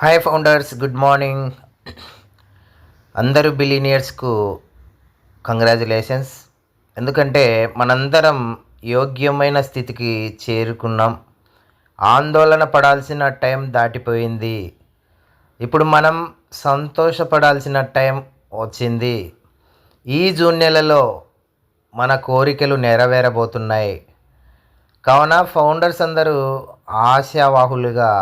Hi founders good morning అందరూ బిలీనియర్స్కు congratulations ఎందుకంటే మనందరం యోగ్యమైన స్థితికి చేరుకున్నాం. ఆందోళన పడాల్సిన టైం దాటిపోయింది. ఇప్పుడు మనం సంతోషపడాల్సిన టైం వచ్చింది. ఈ జూన్ నెలలో మన కోరికలు నెరవేరబోతున్నాయి. కావున ఫౌండర్స్ అందరూ ఆశావాహులుగా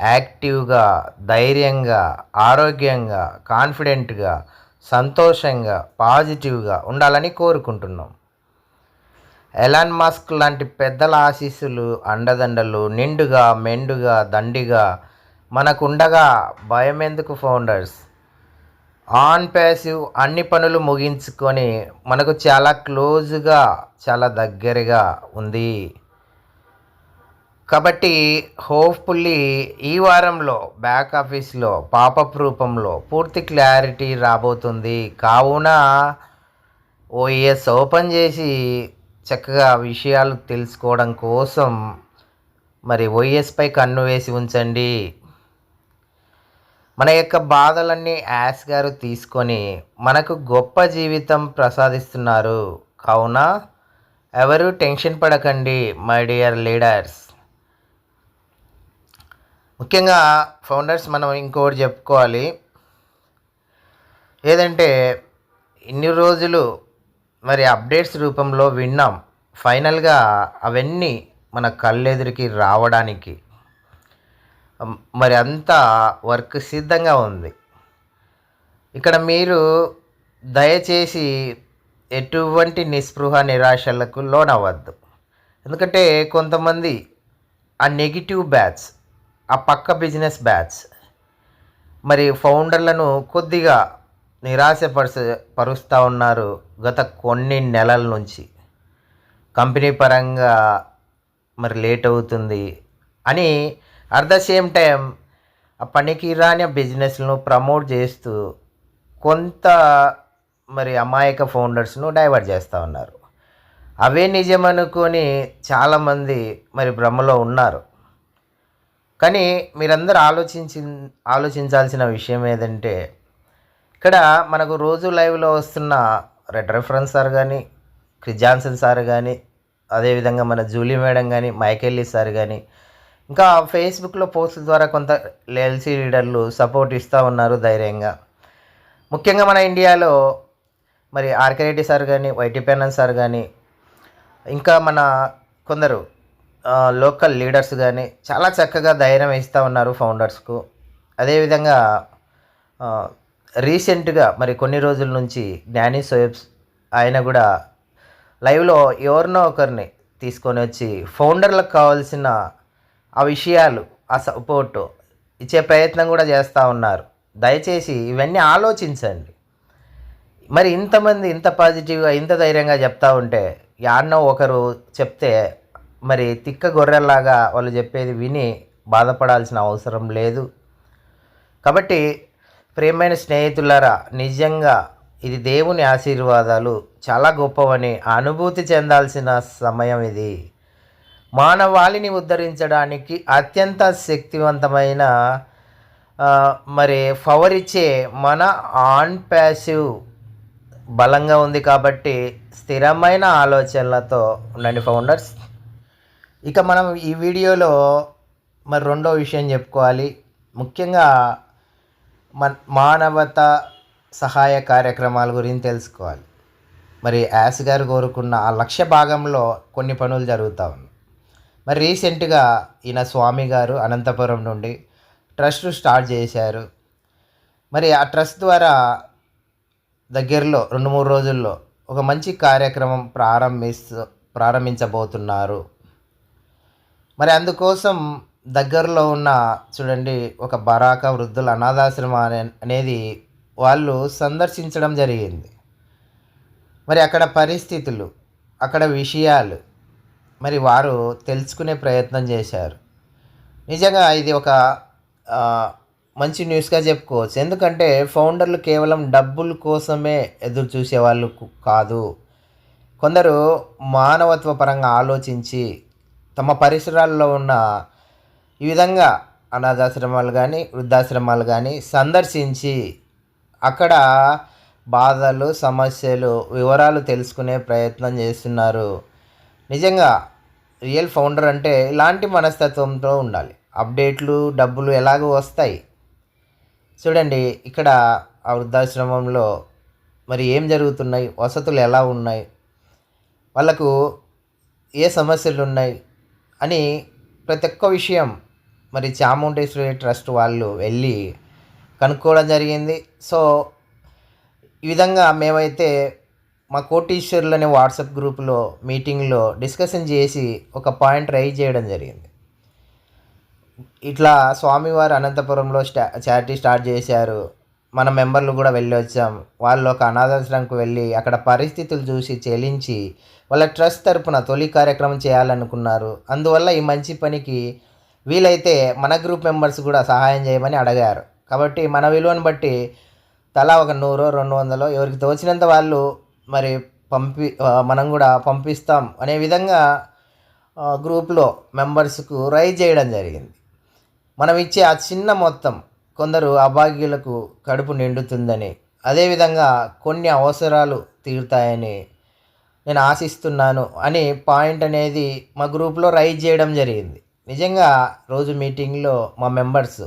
యాక్టివ్గా ధైర్యంగా ఆరోగ్యంగా కాన్ఫిడెంట్గా సంతోషంగా పాజిటివ్గా ఉండాలని కోరుకుంటున్నాం. ఎలాన్ మాస్క్ లాంటి పెద్దల ఆశీస్సులు అండదండలు నిండుగా మెండుగా దండిగా మనకుండగా భయం ఎందుకు ఫౌండర్స్? ఆన్ ప్యాసివ్ అన్ని పనులు ముగించుకొని మనకు చాలా క్లోజ్గా చాలా దగ్గరగా ఉంది. కాబట్టి హోప్ఫుల్లీ ఈ వారంలో బ్యాక్ ఆఫీస్లో పాపప్ రూపంలో పూర్తి క్లారిటీ రాబోతుంది. కావున ఓఎస్ ఓపెన్ చేసి చక్కగా విషయాలు తెలుసుకోవడం కోసం మరి ఓఎస్పై కన్ను వేసి ఉంచండి. మన యొక్క బాధలన్నీ యాస్ గారు తీసుకొని మనకు గొప్ప జీవితం ప్రసాదిస్తున్నారు. కావున ఎవరు టెన్షన్ పడకండి మై డియర్ లీడర్స్ ముఖ్యంగా ఫౌండర్స్ మనం ఇంకోటి చెప్పుకోవాలి. ఏదంటే ఇన్ని రోజులు మరి అప్డేట్స్ రూపంలో విన్నాం. ఫైనల్గా అవన్నీ మన కళ్ళెదురికి రావడానికి మరి అంతా వర్క్ సిద్ధంగా ఉంది. ఇక్కడ మీరు దయచేసి ఎటువంటి నిస్పృహ నిరాశలకు లోనవ్వద్దు. ఎందుకంటే కొంతమంది ఆ నెగిటివ్ బ్యాచ్ ఆ పక్క బిజినెస్ బ్యాచ్. మరి ఫౌండర్లను కొద్దిగా నిరాశపరచ పరుస్తూ ఉన్నారు గత కొన్ని నెలల నుంచి. కంపెనీ పరంగా మరి లేట్ అవుతుంది అని అట్ ద సేమ్ టైం ఆ పనికి రాని బిజినెస్ను ప్రమోట్ చేస్తూ కొంత మరి అమాయక ఫౌండర్స్ను డైవర్ట్ చేస్తూ ఉన్నారు. అవే నిజమనుకొని చాలామంది మరి భ్రమలో ఉన్నారు. కానీ మీరందరూ ఆలోచించి ఆలోచించాల్సిన విషయం ఏదంటే ఇక్కడ మనకు రోజు లైవ్లో వస్తున్న రెడ్ రెఫరెన్స్ సార్ కానీ క్రిస్ జాన్సన్ సార్ కానీ అదేవిధంగా మన జూలీ మేడం కానీ మైకెల్లీ సార్ కానీ ఇంకా ఫేస్బుక్లో పోస్ట్ ద్వారా కొంత ఎల్సీ లీడర్లు సపోర్ట్ ఇస్తూ ఉన్నారు ధైర్యంగా. ముఖ్యంగా మన ఇండియాలో మరి ఆర్కే రెడ్డి సార్ కానీ వైటీ పెన్నన్ సార్ కానీ ఇంకా మన కొందరు లోకల్ లీడర్స్ కానీ చాలా చక్కగా ధైర్యం ఇస్తూ ఉన్నారు ఫౌండర్స్కు. అదేవిధంగా రీసెంట్గా మరి కొన్ని రోజుల నుంచి జ్ఞాని సోయబ్స్ ఆయన కూడా లైవ్లో ఎవరినో ఒకరిని తీసుకొని వచ్చి ఫౌండర్లకు కావాల్సిన ఆ విషయాలు ఆ సపోర్టు ఇచ్చే ప్రయత్నం కూడా చేస్తూ ఉన్నారు. దయచేసి ఇవన్నీ ఆలోచించండి. మరి ఇంతమంది ఇంత పాజిటివ్గా ఇంత ధైర్యంగా చెప్తా ఉంటే యాన్నో ఒకరు చెప్తే మరి తిక్క గొర్రెల్లాగా వాళ్ళు చెప్పేది విని బాధపడాల్సిన అవసరం లేదు. కాబట్టి ప్రేమైన స్నేహితులారా నిజంగా ఇది దేవుని ఆశీర్వాదాలు చాలా గొప్పవని అనుభూతి చెందాల్సిన సమయం ఇది. మానవాళిని ఉద్ధరించడానికి అత్యంత శక్తివంతమైన మరి పవర్ ఇచ్చే మన ఆన్ ప్యాసివ్ బలంగా ఉంది కాబట్టి స్థిరమైన ఆలోచనలతో ఉండండి ఫౌండర్స్. ఇక మనం ఈ వీడియోలో మరి రెండో విషయం చెప్పుకోవాలి. ముఖ్యంగా మన మానవత సహాయ కార్యక్రమాల గురించి తెలుసుకోవాలి. మరి యాస్ గారు కోరుకున్న ఆ లక్ష్య భాగంలో కొన్ని పనులు జరుగుతూ ఉన్నాయి. మరి రీసెంట్గా ఈయన స్వామి గారు అనంతపురం నుండి ట్రస్ట్ స్టార్ట్ చేశారు. మరి ఆ ట్రస్ట్ ద్వారా దగ్గరలో రెండు మూడు రోజుల్లో ఒక మంచి కార్యక్రమం ప్రారంభిస్తూ ప్రారంభించబోతున్నారు. మరి అందుకోసం దగ్గరలో ఉన్న చూడండి ఒక బరాక వృద్ధుల అనాథాశ్రమం అనే అనేది వాళ్ళు సందర్శించడం జరిగింది. మరి అక్కడ పరిస్థితులు అక్కడ విషయాలు మరి వారు తెలుసుకునే ప్రయత్నం చేశారు. నిజంగా ఇది ఒక మంచి న్యూస్గా చెప్పుకోవచ్చు. ఎందుకంటే ఫౌండర్లు కేవలం డబ్బుల కోసమే ఎదురు చూసేవాళ్ళు కాదు. కొందరు మానవత్వ పరంగా ఆలోచించి తమ పరిసరాల్లో ఉన్న ఈ విధంగా అనాథాశ్రమాలు కానీ వృద్ధాశ్రమాలు కానీ సందర్శించి అక్కడ బాధలు సమస్యలు వివరాలు తెలుసుకునే ప్రయత్నం చేస్తున్నారు. నిజంగా రియల్ ఫౌండర్ అంటే ఇలాంటి మనస్తత్వంతో ఉండాలి. అప్డేట్లు డబ్బులు ఎలాగో వస్తాయి. చూడండి ఇక్కడ ఆ వృద్ధాశ్రమంలో మరి ఏం జరుగుతున్నాయి? వసతులు ఎలా ఉన్నాయి? వాళ్ళకు ఏ సమస్యలు ఉన్నాయి? అని ప్రతి ఒక్క విషయం మరి చాముండేశ్వరి ట్రస్ట్ వాళ్ళు వెళ్ళి కనుక్కోవడం జరిగింది. సో ఈ విధంగా మేమైతే మా కోటీశ్వరులని వాట్సాప్ గ్రూప్లో మీటింగ్లో డిస్కషన్ చేసి ఒక పాయింట్ రైజ్ చేయడం జరిగింది. ఇట్లా స్వామివారు అనంతపురంలో స్టా చారిటీ స్టార్ట్ చేశారు. మన మెంబర్లు కూడా వెళ్ళి వచ్చాం. వాళ్ళు ఒక అనాథాశ్రమంకి వెళ్ళి అక్కడ పరిస్థితులు చూసి చెల్లించి వాళ్ళ ట్రస్ట్ తరపున తొలి కార్యక్రమం చేయాలనుకున్నారు. అందువల్ల ఈ మంచి పనికి వీలైతే మన గ్రూప్ మెంబర్స్ కూడా సహాయం చేయమని అడిగారు. కాబట్టి మన విలువను బట్టి తలా ఒక నూరు రెండు వందలో ఎవరికి తోచినంత వాళ్ళు మరి పంపి మనం కూడా పంపిస్తాం అనే విధంగా గ్రూప్లో మెంబర్స్కు రైజ్ చేయడం జరిగింది. మనం ఇచ్చే ఆ చిన్న మొత్తం కొందరు అభాగ్యులకు కడుపు నిండుతుందని అదేవిధంగా కొన్ని అవసరాలు తీరుతాయని నేను ఆశిస్తున్నాను అని పాయింట్ అనేది మా గ్రూప్లో రైజ్ చేయడం జరిగింది. నిజంగా రోజు మీటింగ్లో మా మెంబర్స్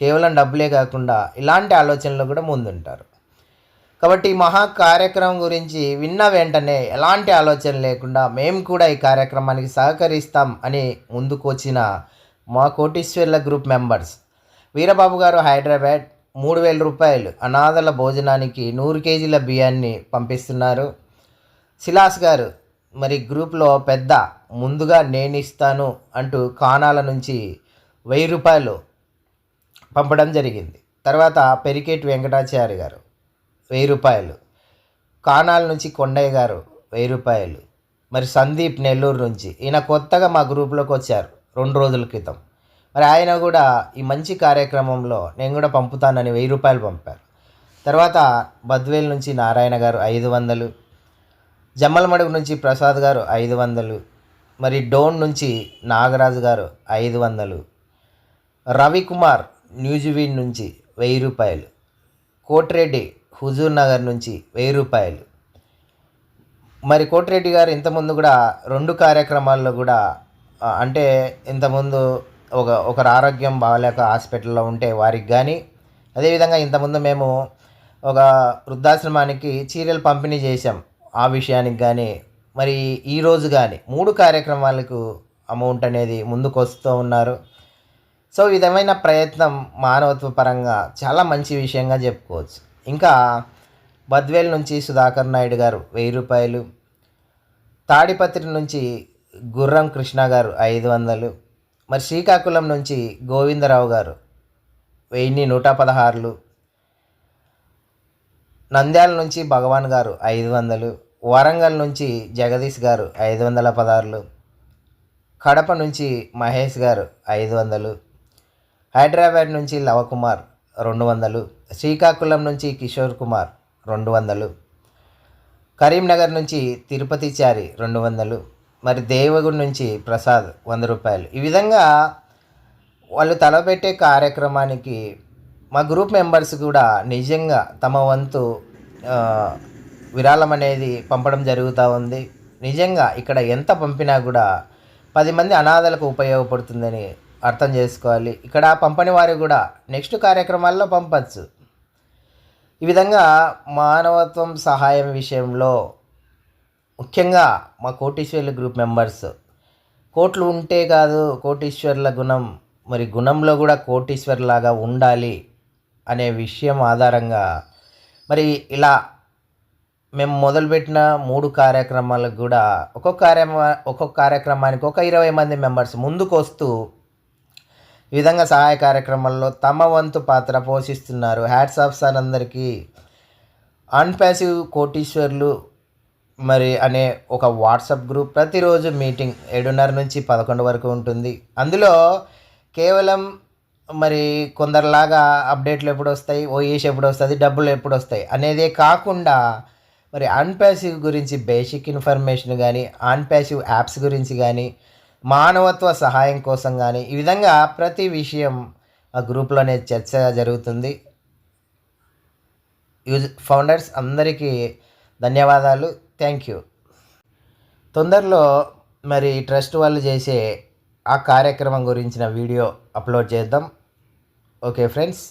కేవలం డబ్బులే కాకుండా ఇలాంటి ఆలోచనలు కూడా ముందుంటారు. కాబట్టి ఈ మహా కార్యక్రమం గురించి విన్న వెంటనే ఎలాంటి ఆలోచన లేకుండా మేము కూడా ఈ కార్యక్రమానికి సహకరిస్తాం అని ముందుకు వచ్చిన మా కోటీశ్వర్ల గ్రూప్ మెంబర్స్ వీరబాబు గారు హైదరాబాద్ మూడు వేల రూపాయలు అనాథల భోజనానికి నూరు కేజీల బియ్యాన్ని పంపిస్తున్నారు. శిలాస్ గారు మరి గ్రూప్లో పెద్ద ముందుగా నేను ఇస్తాను అంటూ కానాల నుంచి వెయ్యి రూపాయలు పంపడం జరిగింది. తర్వాత పెరికేటి వెంకటాచార్య గారు వెయ్యి రూపాయలు. కానాల నుంచి కొండయ్య గారు వెయ్యి రూపాయలు. మరి సందీప్ నెల్లూరు నుంచి. ఈయన కొత్తగా మా గ్రూప్లోకి వచ్చారు రెండు రోజుల క్రితం. మరి ఆయన కూడా ఈ మంచి కార్యక్రమంలో నేను కూడా పంపుతానని వెయ్యి రూపాయలు పంపారు. తర్వాత బద్వేల్ నుంచి నారాయణ గారు ఐదు వందలు జమ్మలమడుగు నుంచి ప్రసాద్ గారు ఐదు వందలు మరి డోన్ నుంచి నాగరాజు గారు ఐదు వందలు రవికుమార్ న్యూజివీడ్ నుంచి వెయ్యి రూపాయలు కోట్రెడ్డి హుజూర్ నగర్ నుంచి వెయ్యి రూపాయలు. మరి కోటిరెడ్డి గారు ఇంతకుముందు కూడా రెండు కార్యక్రమాల్లో కూడా అంటే ఇంతకుముందు ఒక ఒకరు ఆరోగ్యం బాగాలేక హాస్పిటల్లో ఉంటే వారికి కానీ అదేవిధంగా ఇంతకుముందు మేము ఒక వృద్ధాశ్రమానికి చీరలు పంపిణీ చేశాం ఆ విషయానికి కానీ మరి ఈరోజు కానీ మూడు కార్యక్రమాలకు అమౌంట్ అనేది ముందుకు వస్తూ ఉన్నారు. సో విధమైన ప్రయత్నం మానవత్వ పరంగా చాలా మంచి విషయంగా చెప్పుకోవచ్చు. ఇంకా బద్వేల్ నుంచి సుధాకర్ నాయుడు గారు వెయ్యి రూపాయలు తాడిపత్రి నుంచి గుర్రం కృష్ణ గారు ఐదు వందలు మరి శ్రీకాకుళం నుంచి గోవిందరావు గారు వెయ్యి నూట పదహారులు నంద్యాల నుంచి భగవాన్ గారు ఐదు వందలు వరంగల్ నుంచి జగదీష్ గారు ఐదు వందల పదహారులు కడప నుంచి మహేష్ గారు ఐదు వందలు హైదరాబాద్ నుంచి లవకుమార్ రెండు వందలు శ్రీకాకుళం నుంచి కిషోర్ కుమార్ రెండు వందలు కరీంనగర్ నుంచి తిరుపతి చారి రెండు వందలు మరి దేవగుడి నుంచి ప్రసాద్ వంద రూపాయలు. ఈ విధంగా వాళ్ళు తలపెట్టే కార్యక్రమానికి మా గ్రూప్ మెంబర్స్ కూడా నిజంగా తమ వంతు విరాళం అనేది పంపడం జరుగుతూ ఉంది. నిజంగా ఇక్కడ ఎంత పంపినా కూడా పది మంది అనాథలకు ఉపయోగపడుతుందని అర్థం చేసుకోవాలి. ఇక్కడ పంపని వారు కూడా నెక్స్ట్ కార్యక్రమాల్లో పంపచ్చు. ఈ విధంగా మానవత్వం సహాయం విషయంలో ముఖ్యంగా మా కోటీశ్వర్ల గ్రూప్ మెంబర్స్. కోట్లు ఉంటే కాదు కోటీశ్వర్ల గుణం మరి గుణంలో కూడా కోటీశ్వర్లాగా ఉండాలి అనే విషయం ఆధారంగా మరి ఇలా మేము మొదలుపెట్టిన మూడు కార్యక్రమాలకు కూడా ఒక్కొక్క కార్యక్రమ ఒక్కొక్క కార్యక్రమానికి ఒక ఇరవై మంది మెంబర్స్ ముందుకు వస్తూ ఈ విధంగా సహాయ కార్యక్రమాల్లో తమ వంతు పాత్ర పోషిస్తున్నారు. హ్యాట్స్ ఆఫ్ సార్ అందరికీ. అన్పాసివ్ కోటీశ్వర్లు మరి అనే ఒక వాట్సాప్ గ్రూప్ ప్రతిరోజు మీటింగ్ ఏడున్నర నుంచి పదకొండు వరకు ఉంటుంది. అందులో కేవలం మరి కొందరిలాగా అప్డేట్లు ఎప్పుడు వస్తాయి ఓఏసి ఎప్పుడు వస్తుంది డబ్బులు ఎప్పుడు వస్తాయి అనేదే కాకుండా మరి అన్పాసివ్ గురించి బేసిక్ ఇన్ఫర్మేషన్ కానీ అన్పాసివ్ యాప్స్ గురించి కానీ మానవత్వ సహాయం కోసం కానీ ఈ విధంగా ప్రతి విషయం ఆ గ్రూప్లోనే చర్చ జరుగుతుంది. యూజ్ ఫౌండర్స్ అందరికీ ధన్యవాదాలు. Thank you. తొందరలో మరి ట్రస్ట్ వాళ్ళు చేసే ఆ కార్యక్రమం గురించిన వీడియో అప్లోడ్ చేద్దాం. Okay friends.